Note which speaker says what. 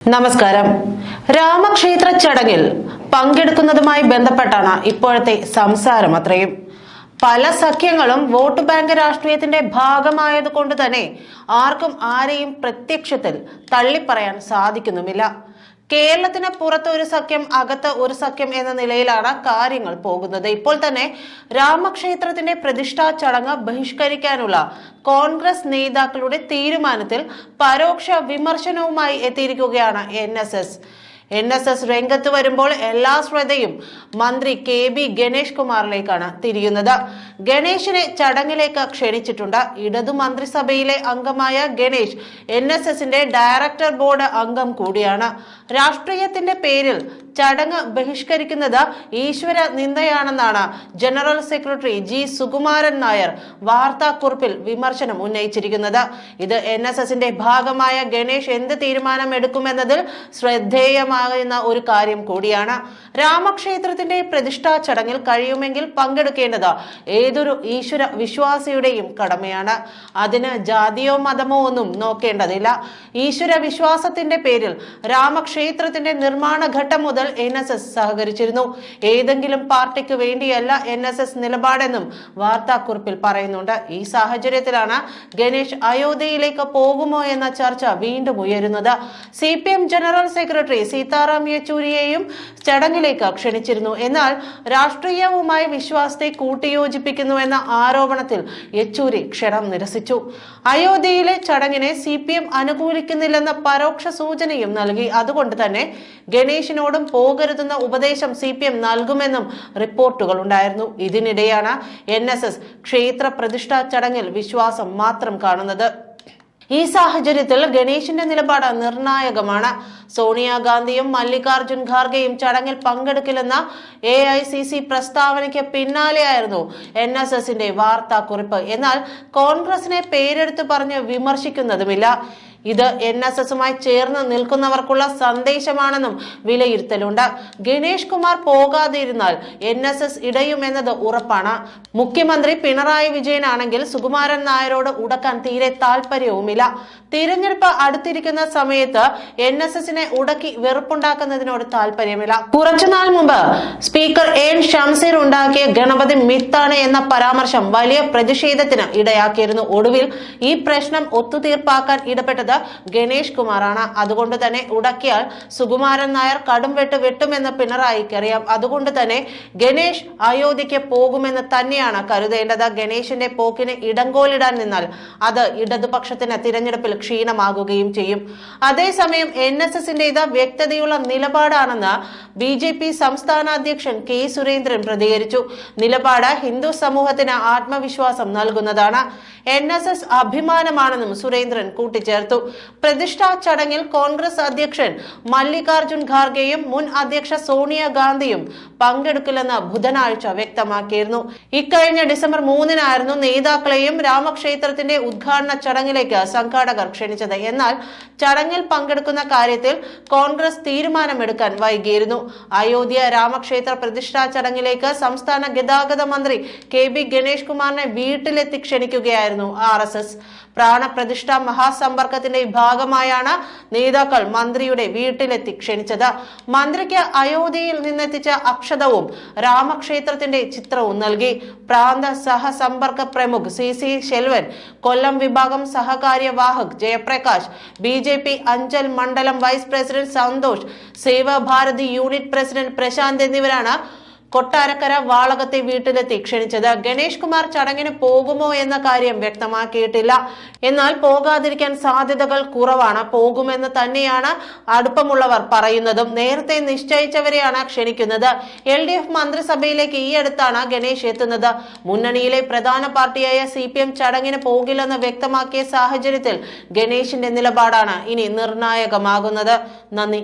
Speaker 1: നമസ്കാരം. രാമക്ഷേത്ര ചടങ്ങിൽ പങ്കെടുക്കുന്നതുമായി ബന്ധപ്പെട്ടാണ് ഇപ്പോഴത്തെ സംസാരം അത്രയും. പല സഖ്യങ്ങളും വോട്ട് ബാങ്ക് രാഷ്ട്രീയത്തിന്റെ ഭാഗമായതുകൊണ്ട് തന്നെ ആർക്കും ആരെയും പ്രത്യക്ഷത്തിൽ തള്ളിപ്പറയാൻ സാധിക്കുന്നുമില്ല. കേരളത്തിന് പുറത്ത് ഒരു സഖ്യം അകത്ത് ഒരു സഖ്യം എന്ന നിലയിലാണ് കാര്യങ്ങൾ പോകുന്നത്. ഇപ്പോൾ തന്നെ രാമക്ഷേത്രത്തിന്റെ പ്രതിഷ്ഠാ ചടങ്ങ് ബഹിഷ്കരിക്കാനുള്ള കോൺഗ്രസ് നേതാക്കളുടെ തീരുമാനത്തിൽ പരോക്ഷ വിമർശനവുമായി എത്തിയിരിക്കുകയാണ് എൻ എൻ എസ് എസ് രംഗത്ത് വരുമ്പോൾ എല്ലാ ശ്രദ്ധയും മന്ത്രി കെ ബി ഗണേഷ് കുമാറിലേക്കാണ് തിരിയുന്നത്. ഗണേഷിനെ ചടങ്ങിലേക്ക് ക്ഷണിച്ചിട്ടുണ്ട്. ഇടതു മന്ത്രിസഭയിലെ അംഗമായ ഗണേഷ് എൻ എസ് എസിന്റെ ഡയറക്ടർ ബോർഡ് അംഗം കൂടിയാണ്. രാഷ്ട്രീയത്തിന്റെ പേരിൽ ചടങ്ങ് ബഹിഷ്കരിക്കുന്നത് ഈശ്വര നിന്ദയാണെന്നാണ് general secretary G Sukumaran Nair വാർത്താക്കുറിപ്പിൽ വിമർശനം ഉന്നയിച്ചിരിക്കുന്നത്. ഇത് എൻ എസ് എസിന്റെ ഭാഗമായ ഗണേഷ് എന്ത് തീരുമാനം എടുക്കുമെന്നതിൽ ശ്രദ്ധേയമാകുന്ന ഒരു കാര്യം കൂടിയാണ്. രാമക്ഷേത്രത്തിന്റെ പ്രതിഷ്ഠാ ചടങ്ങിൽ കഴിയുമെങ്കിൽ പങ്കെടുക്കേണ്ടത് ഏതൊരു ഈശ്വര വിശ്വാസിയുടെയും കടമയാണ്. അതിന് ജാതിയോ മതമോ ഒന്നും നോക്കേണ്ടതില്ല. ഈശ്വര വിശ്വാസത്തിന്റെ പേരിൽ രാമക്ഷേത്രത്തിന്റെ നിർമ്മാണ ഘട്ടം മുതൽ എൻ എസ് എസ് സഹകരിച്ചിരുന്നു. ഏതെങ്കിലും പാർട്ടിക്ക് വേണ്ടിയല്ല എൻ എസ് എസ് നിലപാടെന്നും വാർത്താക്കുറിപ്പിൽ പറയുന്നുണ്ട്. ഈ സാഹചര്യത്തിലാണ് ഗണേഷ് അയോധ്യയിലേക്ക് പോകുമോ എന്ന ചർച്ച വീണ്ടും ഉയരുന്നത്. C P M general secretary Sitaram യെച്ചൂരിയെയും ചടങ്ങിലേക്ക് ക്ഷണിച്ചിരുന്നു. എന്നാൽ രാഷ്ട്രീയവുമായി വിശ്വാസത്തെ കൂട്ടിയോജിപ്പിക്കുന്നു എന്ന ആരോപണത്തിൽ യെച്ചൂരി ക്ഷണം നിരസിച്ചു. അയോധ്യയിലെ ചടങ്ങിനെ സി പി എം അനുകൂലിക്കുന്നില്ലെന്ന പരോക്ഷ സൂചനയും നൽകി. അതുകൊണ്ട് തന്നെ ഗണേഷിനോടും പോകരുതെന്ന ഉപദേശം സി പി എം നൽകുമെന്നും റിപ്പോർട്ടുകൾ ഉണ്ടായിരുന്നു. ഇതിനിടെയാണ് എൻ എസ് എസ് ക്ഷേത്ര പ്രതിഷ്ഠാ ചടങ്ങിൽ വിശ്വാസം മാത്രം കാണുന്നത്. ഈ സാഹചര്യത്തിൽ ഗണേശിന്റെ നിലപാട് നിർണായകമാണ്. സോണിയാഗാന്ധിയും മല്ലികാർജുൻ ഖാർഗെയും ചടങ്ങിൽ പങ്കെടുക്കില്ലെന്ന എ ഐ സി സി പ്രസ്താവനയ്ക്ക് പിന്നാലെയായിരുന്നു എൻ എസ് എസിന്റെ വാർത്താക്കുറിപ്പ്. എന്നാൽ കോൺഗ്രസിനെ പേരെടുത്ത് പറഞ്ഞ് വിമർശിക്കുന്നതുമില്ല. ഇത് എൻ എസ് എസുമായി ചേർന്ന് നിൽക്കുന്നവർക്കുള്ള സന്ദേശമാണെന്നും വിലയിരുത്തലുണ്ട്. ഗണേഷ് കുമാർ പോകാതിരുന്നാൽ എൻ എസ് എസ് ഇടയുമെന്നത് ഉറപ്പാണ്. മുഖ്യമന്ത്രി പിണറായി വിജയനാണെങ്കിൽ സുകുമാരൻ നായരോട് ഉടക്കാൻ തീരെ താല്പര്യവുമില്ല തിരഞ്ഞെടുപ്പ് അടുത്തിരിക്കുന്ന സമയത്ത് എൻ എസ് എസിനെ ഉടക്കി വെറുപ്പുണ്ടാക്കുന്നതിനോട് താല്പര്യമില്ല കുറച്ചുനാൾ മുമ്പ് സ്പീക്കർ എൻ ഷംസീർ ഉണ്ടാക്കിയ ഗണപതി മിത്താണ് എന്ന പരാമർശം വലിയ പ്രതിഷേധത്തിന് ഇടയാക്കിയിരുന്നു. ഒടുവിൽ ഈ പ്രശ്നം ഒത്തുതീർപ്പാക്കാൻ ഇടപെട്ടത് ഗണേഷ് കുമാറാണ്. അതുകൊണ്ട് തന്നെ ഉടക്കിയാൽ സുകുമാരൻ നായർ കടുംവെട്ട് വെട്ടുമെന്ന് പിണറായിക്ക് അറിയാം അതുകൊണ്ട് തന്നെ ഗണേഷ് അയോധ്യയ്ക്ക് പോകുമെന്ന് തന്നെയാണ് കരുതേണ്ടത്. ഗണേഷിന്റെ പോക്കിന് ഇടങ്കോലിടാൻ നിന്നാൽ അത് ഇടതുപക്ഷത്തിന് തിരഞ്ഞെടുപ്പിൽ ക്ഷീണമാകുകയും ചെയ്യും. അതേസമയം എൻ എസ് എസിന്റെ ഇത് വ്യക്തതയുള്ള നിലപാടാണെന്ന് ബി ജെ പി സംസ്ഥാന അധ്യക്ഷൻ കെ സുരേന്ദ്രൻ പ്രതികരിച്ചു. നിലപാട് ഹിന്ദു സമൂഹത്തിന് ആത്മവിശ്വാസം നൽകുന്നതാണ്. എൻ എസ് എസ് അഭിമാനമാണെന്നും സുരേന്ദ്രൻ കൂട്ടിച്ചേർത്തു. പ്രതിഷ്ഠാ ചടങ്ങിൽ കോൺഗ്രസ് അധ്യക്ഷൻ മല്ലികാർജുൻ ഖാർഗെയും മുൻ അധ്യക്ഷ സോണിയാഗാന്ധിയും പങ്കെടുക്കില്ലെന്ന് ബുധനാഴ്ച വ്യക്തമാക്കിയിരുന്നു. ഇക്കഴിഞ്ഞ ഡിസംബർ മൂന്നിനായിരുന്നു നേതാക്കളെയും രാമക്ഷേത്രത്തിന്റെ ഉദ്ഘാടന ചടങ്ങിലേക്ക് സംഘാടകർ ക്ഷണിച്ചത്. എന്നാൽ ചടങ്ങിൽ പങ്കെടുക്കുന്ന കാര്യത്തിൽ കോൺഗ്രസ് തീരുമാനമെടുക്കാൻ വൈകിയിരുന്നു. അയോധ്യ രാമക്ഷേത്ര പ്രതിഷ്ഠാ ചടങ്ങിലേക്ക് സംസ്ഥാന ഗതാഗത മന്ത്രി കെ ബി ഗണേഷ് കുമാറിനെ വീട്ടിലെത്തി ക്ഷണിക്കുകയായിരുന്നു ആർ എസ് എസ്. പ്രാണപ്രതിഷ്ഠ മഹാസമ്പർക്കത്തിന്റെ ഭാഗമായാണ് നേതാക്കൾ മന്ത്രിയുടെ വീട്ടിലെത്തി ക്ഷണിച്ചത്. മന്ത്രിക്ക് അയോധ്യയിൽ നിന്നെത്തിച്ച അക്ഷതവും രാമക്ഷേത്രത്തിന്റെ ചിത്രവും നൽകി. പ്രാന്ത സഹസമ്പർക്ക പ്രമുഖ് സി സി ശെൽവൻ കൊല്ലം വിഭാഗം സഹകാര്യവാഹക് Jayaprakash B J P Anchal മണ്ഡലം vice president Santhosh Sevabharathi unit president Prashanth എന്നിവരാണ് കൊട്ടാരക്കര വാളകത്തെ വീട്ടിലെത്തി ക്ഷണിച്ചത്. ഗണേഷ് കുമാർ ചടങ്ങിന് പോകുമോ എന്ന കാര്യം വ്യക്തമാക്കിയിട്ടില്ല. എന്നാൽ പോകാതിരിക്കാൻ സാധ്യതകൾ കുറവാണ്. പോകുമെന്ന് തന്നെയാണ് അടുപ്പമുള്ളവർ പറയുന്നതും. നേരത്തെ നിശ്ചയിച്ചവരെയാണ് ക്ഷണിക്കുന്നത്. എൽ ഡി എഫ് മന്ത്രിസഭയിലേക്ക് ഈ അടുത്താണ് ഗണേഷ് എത്തുന്നത്. മുന്നണിയിലെ പ്രധാന പാർട്ടിയായ സി പി എം ചടങ്ങിന് പോകില്ലെന്ന് വ്യക്തമാക്കിയ സാഹചര്യത്തിൽ ഗണേഷിന്റെ നിലപാടാണ് ഇനി നിർണായകമാകുന്നത്. നന്ദി.